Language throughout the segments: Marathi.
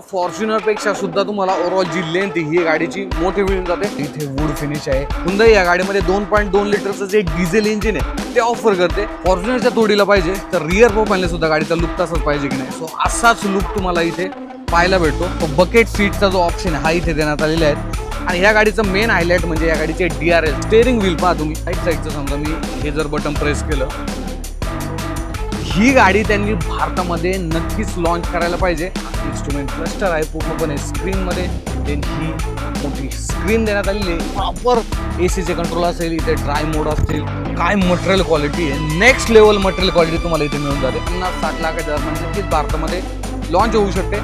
फॉर्च्युनरपेक्षा सुद्धा तुम्हाला ओव्हरऑल जी लेंथ ही गाडीची मोठी मिळून जाते. इथे वूड फिनिश आहे. हुंदाई या गाडीमध्ये दोन पॉईंट दोन लिटरचं जे डिझेल इंजिन आहे ते ऑफर करते. फॉर्च्युनरच्या तोडीला पाहिजे तर रिअर प्रोफाईलने सुद्धा गाडीचा लुक तसाच पाहिजे की नाही. सो असाच लुक तुम्हाला इथे पाहायला भेटतो. तो बकेट सीटचा जो ऑप्शन आहे हा इथे देण्यात आलेला आहे. आणि ह्या गाडीचं मेन हायलाइट म्हणजे या गाडीचे D R L steering wheel पहा तुम्ही. राईट साईडचं समजा मी हे जर बटन प्रेस केलं ही गाडी त्यांनी भारतामध्ये नक्कीच लॉन्च करायला पाहिजे. इन्स्ट्रुमेंट क्लस्टर आहे पूर्णपणे स्क्रीनमध्ये देन ही मोठी स्क्रीन देण्यात आलेली आहे. प्रॉपर ए सीचे कंट्रोल असेल इथे ड्राय मोड असतील काय मटेरियल क्वालिटी आहे. नेक्स्ट लेवल मटेरियल क्वालिटी तुम्हाला इथे मिळून जाते. पन्नास साठ लाखाच्या दरम्यान नक्कीच भारतामध्ये लॉन्च होऊ शकते.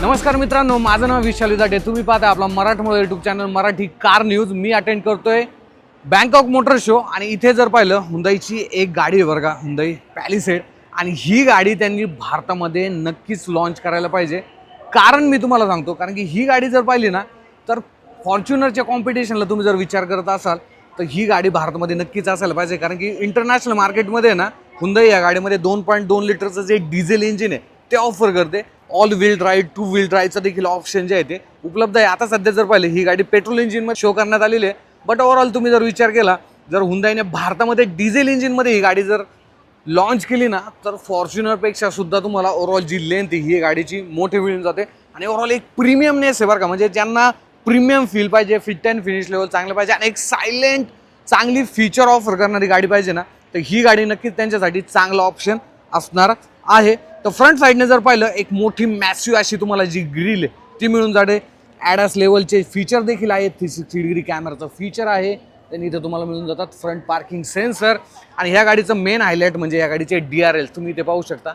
नमस्कार मित्रांनो माझं नाव विशाल विदाटे. तुम्ही पाहता आपला मराठमोळा YouTube channel Marathi car news मी अटेंड करतोय बँकॉक मोटर शो आणि इथे जर पाहिलं हुंदाईची एक गाडी वर्गा बरं का हुंदाई पॅलिसेड. आणि ही गाडी त्यांनी भारतामध्ये नक्कीच लॉन्च करायला पाहिजे. कारण मी तुम्हाला सांगतो कारण की ही गाडी जर पाहिली ना तर फॉर्च्युनरच्या कॉम्पिटिशनला तुम्ही जर विचार करत असाल तर ही गाडी भारतामध्ये नक्कीच असायला पाहिजे. कारण की इंटरनॅशनल मार्केटमध्ये ना हुंदाई या गाडीमध्ये दोन पॉईंट दोन लिटरचं जे डिझेल इंजिन आहे ते ऑफर करते. All wheel drive two wheel ड्राईव्हचं देखील ऑप्शन जे आहे ते उपलब्ध आहे. आता सध्या जर पाहिले ही गाडी पेट्रोल इंजिनमध्ये शो करण्यात आलेली आहे. बट ओव्हरऑल तुम्ही जर विचार केला जर हुंदाईने भारतामध्ये डिझेल इंजिनमध्ये ही गाडी जर लॉन्च केली ना तर फॉर्च्युनरपेक्षा सुद्धा तुम्हाला ओव्हरऑल जी लेंथ ही गाडीची मोठी मिळून जाते. आणि ओव्हरऑल एक प्रीमियमनेस आहे बरं का म्हणजे ज्यांना प्रीमियम फील पाहिजे फिट अँड फिनिश लेवल चांगलं पाहिजे आणि एक सायलेंट चांगली फीचर ऑफर करणारी गाडी पाहिजे ना तर ही गाडी नक्कीच त्यांच्यासाठी चांगला ऑप्शन असणार आहे. तर फ्रंट साईडने जर पाहिलं एक मोठी मॅसिव्ह अशी तुम्हाला जी ग्रिल आहे ती मिळून जाते. ॲडॅस लेवलचे फीचर देखील आहेत. थ्री सिक्स्टी डिग्री कॅमेराचं फीचर आहे. त्यांनी इथे तुम्हाला मिळून जातात फ्रंट पार्किंग सेन्सर आणि ह्या गाडीचं मेन हायलाईट म्हणजे या गाडीचे डी आर एल तुम्ही इथे पाहू शकता.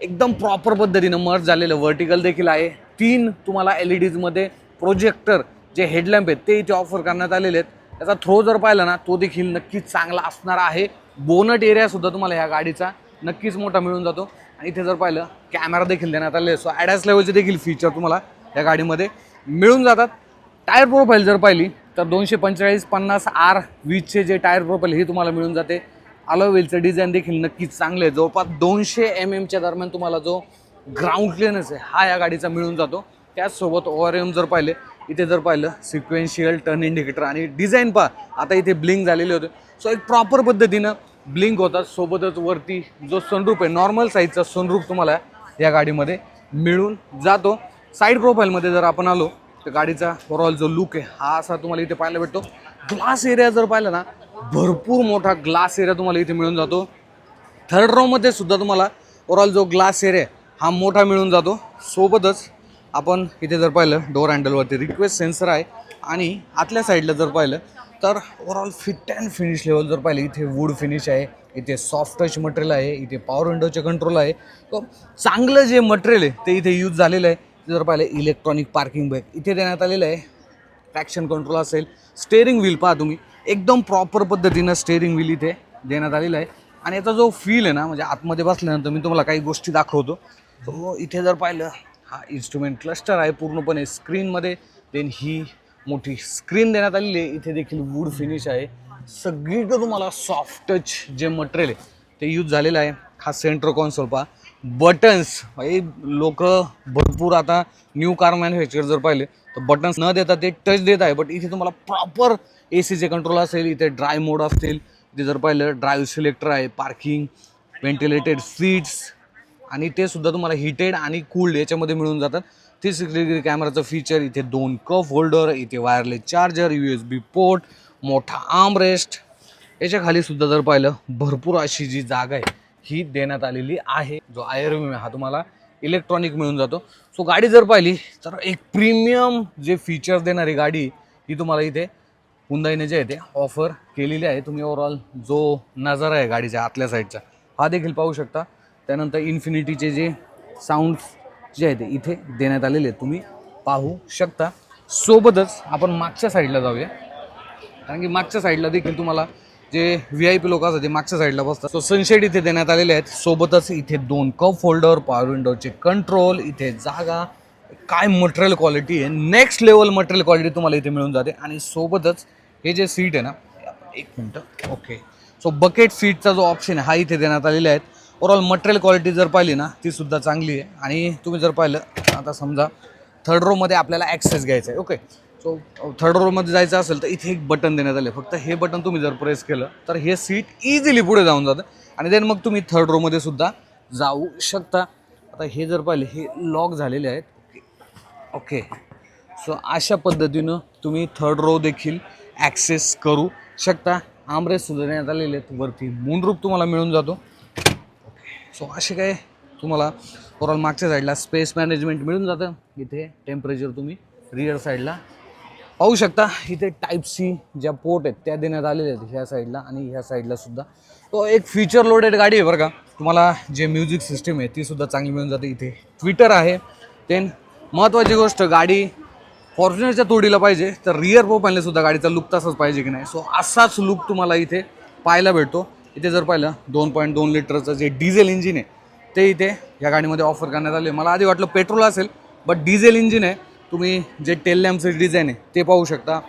एकदम प्रॉपर पद्धतीनं मर्ज झालेलं व्हर्टिकल देखील आहे. तीन तुम्हाला एल ई डीजमध्ये प्रोजेक्टर जे हेडलॅम्प आहेत ते इथे ऑफर करण्यात आलेले आहेत. त्याचा थ्रो जर पाहिला ना तो देखील नक्कीच चांगला असणार आहे. बोनट एरियासुद्धा तुम्हाला ह्या गाडीचा नक्कीच मोठा मिळून जातो. आणि इथे जर पाहिलं कॅमेरा देखील देण्यात आले सो ॲडॅस लेवलचे देखील फीचर तुम्हाला या गाडीमध्ये मिळून जातात. टायर प्रोफाईल जर पाहिली तर दोनशे पंचेचाळीस पन्नास आर वीसचे जे टायर प्रोफाईल हे तुम्हाला मिळून जाते. अलोवेलचं डिझाईन देखील नक्कीच चांगलं आहे. जवळपास दोनशे एम एमच्या दरम्यान तुम्हाला जो ग्राउंड क्लिअरन्स आहे हा या गाडीचा मिळून जातो. त्याचसोबत ओव्हर एम जर पाहिले इथे जर पाहिलं सिक्वेन्शियल टर्न इंडिकेटर आणि डिझाईन पहा आता इथे ब्लिंक झालेले होते. सो एक प्रॉपर पद्धतीनं ब्लिंक होतात. सोबतच वरती जो सनरूप आहे नॉर्मल साईजचा सनरूप तुम्हाला या गाडीमध्ये मिळून जातो. साईड प्रोफाईलमध्ये जर आपण आलो तर गाडीचा ओव्हरऑल जो लुक आहे हा असा तुम्हाला इथे पाहायला भेटतो. ग्लास एरिया जर पाहिला ना भरपूर मोठा ग्लास एरिया तुम्हाला इथे मिळून जातो. थर्ड रोमध्ये सुद्धा तुम्हाला ओव्हरऑल जो ग्लास एरिया आहे, हा मोठा मिळून जातो. सोबतच आपण इथे जर पाहिलं डोर हँडलवरती रिक्वेस्ट सेन्सर आहे. आणि आतल्या साईडला जर पाहिलं तर overall fit and finish level जर पाहिलं इथे वूड फिनिश आहे इथे सॉफ्ट टच मटेरियल आहे इथे पॉवर विंडोचे कंट्रोल आहे. तो चांगलं जे मटेरियल आहे ते इथे यूज झालेलं आहे. ते जर पाहिलं इलेक्ट्रॉनिक पार्किंग बॅग इथे देण्यात आलेलं आहे. ट्रॅक्शन कंट्रोल असेल. स्टेअरिंग व्हील पहा तुम्ही. एकदम प्रॉपर पद्धतीनं स्टेअरिंग व्हील इथे देण्यात आलेलं आहे. आणि याचा जो फील आहे ना म्हणजे आतमध्ये बसल्यानंतर मी तुम्हाला काही गोष्टी दाखवतो. तो इथे जर पाहिलं हा इन्स्ट्रुमेंट क्लस्टर आहे पूर्णपणे. स्क्रीनमध्ये देन ही मोठी स्क्रीन देण्यात आलेली आहे. इथे देखील वूड फिनिश आहे. सगळीकडं तुम्हाला सॉफ्ट टच जे मटेरियल आहे ते यूज झालेलं आहे. हा सेंट्रो कॉन्सोल पहा. बटन्स हे लोक भरपूर आता न्यू कार मॅन्युफॅक्चर जर पाहिले तर बटन्स न देता ते टच देत आहे. बट इथे तुम्हाला प्रॉपर ए सीचे कंट्रोल असेल इथे ड्राय मोड असतील इथे जर पाहिलं ड्राईव्ह सिलेक्टर आहे पार्किंग व्हेंटिलेटेड सीट्स आणि ते सुद्धा तुम्हाला हिटेड आणि कूल्ड याच्यामध्ये मिळून जातात. थ्री सिक्स्टी डिग्री कॅमेराचं फीचर इथे दोन कफ होल्डर इथे wireless charger U S B port मोठा आर्म रेस्ट याच्या खाली सुद्धा जर पाहिलं भरपूर अशी जी जागा आहे ही देण्यात आलेली आहे. जो आयर हा तुम्हाला इलेक्ट्रॉनिक मिळून जातो. सो गाडी जर पाहिली तर एक प्रीमियम जे फीचर्स देणारी गाडी ही तुम्हाला इथे हुंदाईने जे आहे ते ऑफर केलेली आहे. तुम्ही ओव्हरऑल जो नजारा आहे गाडीच्या आतल्या साईडचा हा देखील पाहू शकता. त्यानंतर इन्फिनिटीचे जे साऊंड जे आहे ते इथे देण्यात आलेले आहेत. तुम्ही पाहू शकता. सोबतच आपण मागच्या साईडला जाऊया. कारण की मागच्या साईडला देखील तुम्हाला जे व्ही आय पी लोक असतात ते मागच्या साईडला बसतात सो सनशेड इथे देण्यात आलेले आहेत. सोबतच इथे दोन कप होल्डर पॉवर विंडोचे कंट्रोल इथे जागा काय मटेरियल क्वालिटी आहे नेक्स्ट लेवल मटेरियल क्वालिटी तुम्हाला इथे मिळून जाते. आणि सोबतच हे जे सीट आहे ना एक मिनटं ओके सो बकेट सीटचा जो ऑप्शन आहे हा इथे देण्यात आलेला आहे ओवरऑल मटेरियल क्वालिटी जर पाहिली ना ती सुद्धा चांगली आहे. आणि तुम्ही जर पाहिलं आता समजा थर्ड रोमध्ये आपल्याला ॲक्सेस घ्यायचा आहे ओके सो थर्ड रोमध्ये जायचं असेल तर इथे एक बटन देण्यात आले. फक्त हे बटन तुम्ही जर प्रेस केलं तर हे सीट इझिली पुढे जाऊन जातं. आणि देन मग तुम्ही थर्ड रोमध्ये सुद्धा जाऊ शकता. आता हे जर पाहिले हे लॉक झालेले आहेत. ओके सो अशा पद्धतीनं तुम्ही थर्ड रो देखील ॲक्सेस करू शकता. आमरेस सुद्धा देण्यात आलेले आहेत. वरती मूनरूप तुम्हाला मिळून जातो. सो असे काय तुम्हाला ओवरऑल मागच्या साईडला स्पेस मॅनेजमेंट मिळून जातं. इथे टेम्परेचर तुम्ही रिअर साईडला पाहू शकता इथे टाईप सी ज्या पोर्ट आहेत त्या देण्यात आलेल्या आहेत ह्या साईडला आणि ह्या साईडला सुद्धा. तो एक फीचर लोडेड गाडी आहे बरं का. तुम्हाला जे म्युझिक सिस्टीम आहे ती सुद्धा चांगली मिळून जाते. इथे ट्विटर आहे. देन महत्त्वाची गोष्ट गाडी फॉर्च्युनरच्या तोडीला पाहिजे तर रिअर पो सुद्धा गाडीचा लुक तसाच पाहिजे की नाही. सो असाच लुक तुम्हाला इथे पाहायला भेटतो. इथे जर पाहिलं दोन पॉईंट दोन लिटरचं जे डिझेल इंजिन आहे ते इथे या गाडीमध्ये ऑफर करण्यात आले मला आधी वाटलं पेट्रोल असेल बट डिझेल इंजिन आहे. तुम्ही जे टेल लॅम्पचं डिझाईन आहे ते पाहू शकता.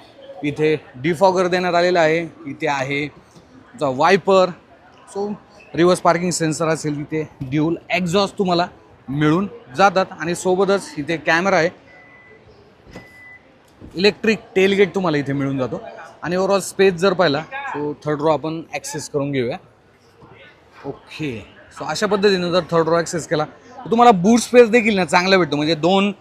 इथे डिफॉगर देण्यात आलेलं आहे. इथे आहे जा wiper so reverse parking sensor असेल इथे ड्यूल एक्झॉस्ट तुम्हाला मिळून जातात. आणि सोबतच इथे कॅमेरा आहे. इलेक्ट्रिक टेलगेट तुम्हाला इथे मिळून जातो. आणि ओवरऑल स्पेस जर पाहिला सो थर्ड रो आपण ॲक्सेस करून घेऊया. ओके सो अशा पद्धतीनं जर थर्ड रो ॲक्सेस केला तर तुम्हाला बूट स्पेस देखील ना चांगला भेटतो. म्हणजे दोन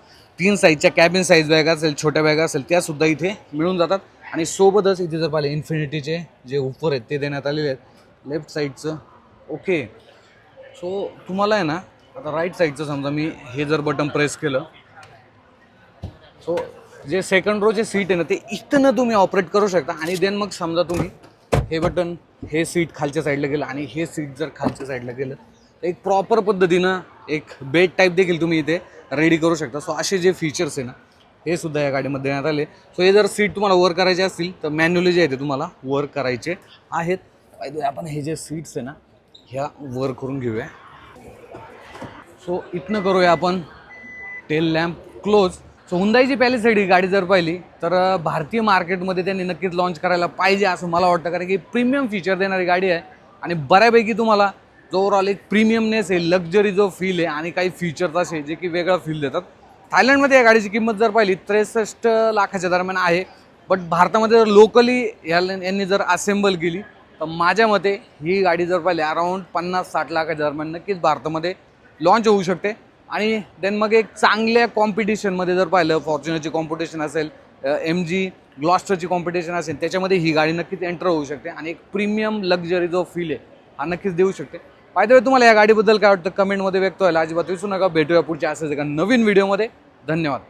तीन साईजच्या कॅबिन साईज बॅग असेल छोट्या बॅग असेल त्यासुद्धा इथे मिळून जातात. आणि सोबतच इथे जर पाहिले इन्फिनिटीचे जे उपर आहेत ते देण्यात आलेले आहेत. लेफ्ट साईडचं ओके सो तुम्हाला आहे ना आता राईट साईडचं समजा मी हे जर बटन प्रेस केलं. सो जे सेकंड रोचे सीट आहे ना ते इथनं तुम्ही ऑपरेट करू शकता. आणि देन मग समजा तुम्ही हे बटन हे सीट खालच्या साईडला गेलं आणि हे सीट जर खालच्या साईडला गेलं तर एक प्रॉपर पद्धतीनं एक बेड टाईप देखील तुम्ही इथे रेडी करू शकता. सो असे जे फीचर्स आहे ना हे सुद्धा या गाडीमध्ये देण्यात आले. सो हे जर सीट तुम्हाला वर करायचे असतील तर मॅन्युअली जे आहे ते तुम्हाला वर करायचे आहेत. पाहिजे आपण हे जे सीट्स आहे ना ह्या वर करून घेऊया. सो इथनं करूया आपण टेल लॅम्प क्लोज सो हुंदाईची पॅलिसाईड ही गाडी जर पाहिली तर भारतीय मार्केटमध्ये त्यांनी नक्कीच लॉन्च करायला पाहिजे असं मला वाटतं. कारण की प्रीमियम फीचर देणारी गाडी आहे आणि बऱ्यापैकी तुम्हाला जो ओवरऑल एक प्रीमियमनेस आहे लक्झरी जो फील आहे आणि काही फीचर्स असे जे की वेगळं फील देतात. थायलंडमध्ये या गाडीची किंमत जर पाहिली त्रेसष्ट लाखाच्या दरम्यान आहे. बट भारतामध्ये जर लोकली याला यांनी जर असेंबल केली तर माझ्या मते ही गाडी जर पाहिली अराऊंड पन्नास साठ लाखाच्या दरम्यान नक्कीच भारतामध्ये लॉन्च होऊ शकते. आणि देन मग एक चांगल्या कॉम्पिटिशनमध्ये जर पाहिलं फॉर्च्युनरची कॉम्पिटिशन असेल एम जी ग्लॉस्टरची कॉम्पिटिशन असेल त्याच्यामध्ये ही गाडी नक्कीच एंटर होऊ शकते. आणि एक प्रीमियम लक्झरी जो फील आहे हा नक्कीच देऊ शकते. पाहिजे तुम्हाला या गाडीबद्दल काय वाटतं? कमेंटमध्ये व्यक्त व्हायला अजिबात विसरू नका. भेटूया पुढच्या असेच एका नवीन व्हिडिओमध्ये धन्यवाद.